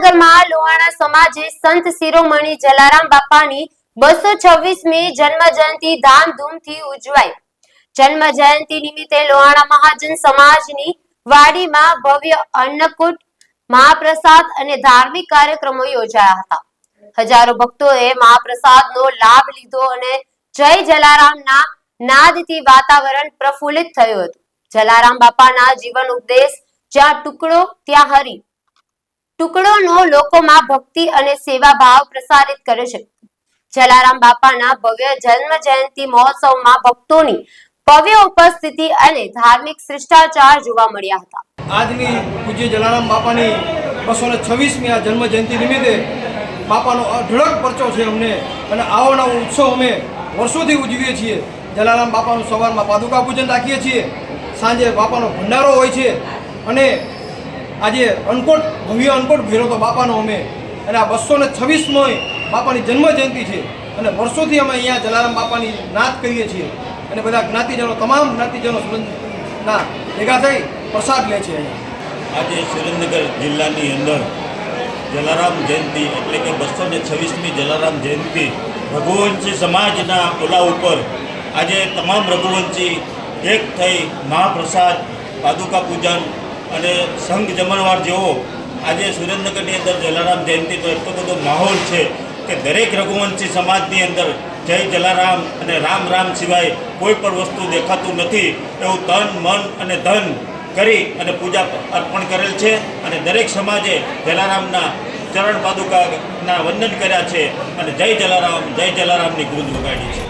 સુરેન્દ્રનગરમાં લોહાણા સમાજે સંત શિરોમણી જલારામ બાપાની બસો છવ્વીસમી જન્મ જયંતિ ધામધૂમથી ઉજવાઈ. જન્મ જયંતિ નિમિત્તે લોહાણા મહાજન સમાજની વાડીમાં ભવ્ય અન્નકૂટ, મહાપ્રસાદ અને ધાર્મિક કાર્યક્રમો યોજાયા હતા. હજારો ભક્તોએ મહાપ્રસાદનો લાભ લીધો અને જય જલારામના નાદથી વાતાવરણ પ્રફુલ્લિત થયું હતું. જલારામ બાપાના જીવન ઉપદેશ, જ્યાં ટુકડો, ત્યાં હરી. ટુકડોનો લોકોમાં ભક્તિ અને સેવા ભાવ પ્રસારિત કર્યો છે. જલારામ બાપાના ભવ્ય જન્મ જયંતિ મહોત્સવમાં ભક્તોની ભવ્ય ઉપસ્થિતિ અને ધાર્મિક શિષ્ટાચાર જોવા મળ્યા હતા. આજની પૂજ્ય જલારામ બાપાની બસો ને છવ્વીસમી આ જન્મ જયંતિ નિમિત્તે બાપાનો અઢળક પરચો છે અમને અને આવો નવો ઉત્સવ અમે વર્ષોથી ઉજવીએ છીએ. જલારામ બાપાનું સવારમાં પાદુકા પૂજન રાખીએ છીએ. સાંજે બાપાનો ભંડારો હોય છે અને આજે અનકોટ ભવ્ય અનકોટ ભેરો તો બાપાનો અમે. અને આ બસો ને છવ્વીસમી બાપાની જન્મ જયંતિ છે. અને વર્ષોથી અમે અહીંયા જલારામ બાપાની નાત કરીએ છીએ. અને બધા જ્ઞાતિજનો, તમામ જ્ઞાતિજનો સુરતના ભેગા થઈ પ્રસાદ લે છે અહીંયા. આજે સુરેન્દ્રનગર જિલ્લાની અંદર જલારામ જયંતિ એટલે કે બસો ને છવ્વીસમી જલારામ જયંતિ રઘુવંશી સમાજના ઓલા ઉપર આજે તમામ રઘુવંશી એક થઈ મહાપ્રસાદ, પાદુકા પૂજન અને સંઘ જમણવાર જેવો આજે સુરેન્દ્રનગરની અંદર જલારામ જયંતિનો એટલો બધો માહોલ છે કે દરેક રઘુવંશી સમાજની અંદર જય જલારામ અને રામ રામ સિવાય કોઈ પણ વસ્તુ દેખાતું નથી એવું તન, મન અને ધન કરી અને પૂજા અર્પણ કરેલ છે અને દરેક સમાજે જલારામના ચરણ પાદુકાના વંદન કર્યા છે અને જય જલારામ, જય જલારામની ગુંજ વગાડી છે.